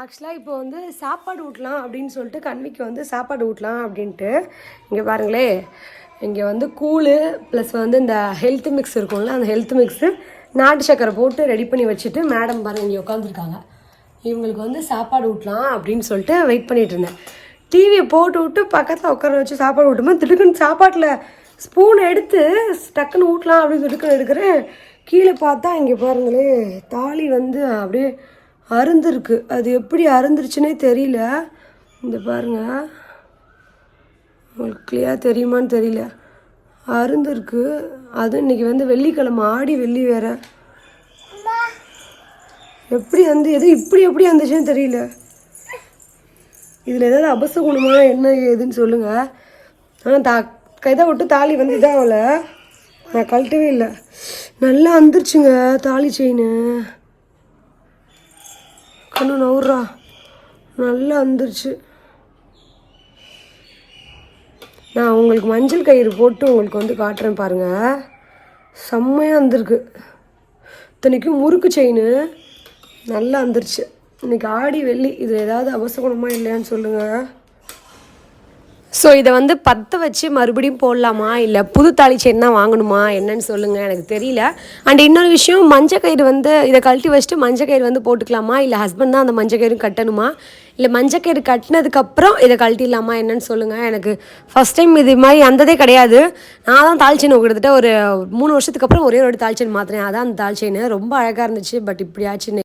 ஆக்சுவலாக இப்போ வந்து சாப்பாடு ஊட்டலாம் அப்படின்னு சொல்லிட்டு கண்விக்கு வந்து சாப்பாடு ஊட்டலாம் அப்படின்ட்டு. இங்கே பாருங்களே இங்கே வந்து கூழு ப்ளஸ் வந்து இந்த ஹெல்த் மிக்ஸ் இருக்கும்ல அந்த ஹெல்த் மிக்ஸு நாட்டு சக்கரை போட்டு ரெடி பண்ணி வச்சுட்டு மேடம் பாருங்க இங்கே உட்காந்துருக்காங்க இவங்களுக்கு வந்து சாப்பாடு ஊட்டலாம் அப்படின்னு சொல்லிட்டு வெயிட் பண்ணிட்டு இருந்தேன். டிவியை போட்டு விட்டு பக்கத்தில் உட்கார வச்சு சாப்பாடு ஊட்டும்போது திடுக்குன்னு சாப்பாட்டில் ஸ்பூன் எடுத்து டக்குன்னு ஊட்டலாம் அப்படின்னு திடுக்குன்னு எடுக்கிறேன். கீழே பார்த்தா இங்கே பாருங்களே தாலி வந்து அப்படியே அருந்திருக்கு. அது எப்படி அருந்துருச்சுன்னே தெரியல. இந்த பாருங்க. உங்களுக்கு கிளியாக தெரியுமான்னு தெரியல. அருந்திருக்கு. அதுவும் இன்னைக்கு வந்து வெள்ளிக்கிழமை ஆடி வெள்ளி வேற. எப்படி வந்து எது இப்படி எப்படி வந்துச்சுன்னு தெரியல. இதில் ஏதாவது அபசகுணமா என்ன ஏதுன்னு சொல்லுங்கள் ஆனால் தா கைதை விட்டு தாலி வந்து இதாகல நான் கழட்டவே இல்லை. நல்லா வந்துருச்சுங்க தாலி செயின் கண்ணு நவுறா நல்லா வந்துருச்சு. நான் உங்களுக்கு மஞ்சள் கயிறு போட்டு உங்களுக்கு வந்து காட்டுறேன் பாருங்கள் செம்மையாக வந்திருக்கு. இத்தனைக்கும் முறுக்கு செயின். நல்லா வந்துருச்சு. இன்னைக்கு ஆடி வெள்ளி. இது ஏதாவது அவசகுணமாக இல்லையான்னு சொல்லுங்கள் ஸோ இதை வந்து பற்ற வச்சு மறுபடியும் போடலாமா? இல்லை புது தாலி செயின் தான் வாங்கணுமா? என்னன்னு சொல்லுங்கள் எனக்கு தெரியல. அண்ட் இன்னொரு விஷயம் மஞ்சள் கயிறு வந்து இதை கழட்டி வச்சுட்டு மஞ்சள் கயிறு வந்து போட்டுக்கலாமா? இல்லை ஹஸ்பண்ட் தான் அந்த மஞ்சள் கயிறு கட்டணுமா? இல்லை மஞ்சள் கயிறு கட்டினதுக்கப்புறம் இதை கழட்டிடலாமா? என்னன்னு சொல்லுங்கள் எனக்கு ஃபஸ்ட் டைம் இது மாதிரி அந்ததே கிடையாது. நான் தான் தாலி செயின் கிட்டத்தட்ட ஒரு மூணு வருஷத்துக்கு அப்புறம் ஒரே ஒரு தாலி செயின் மாற்றினேன் அதான் அந்த தாலி செயின் ரொம்ப அழகாக இருந்துச்சு. பட் இப்படி ஆச்சுன்னு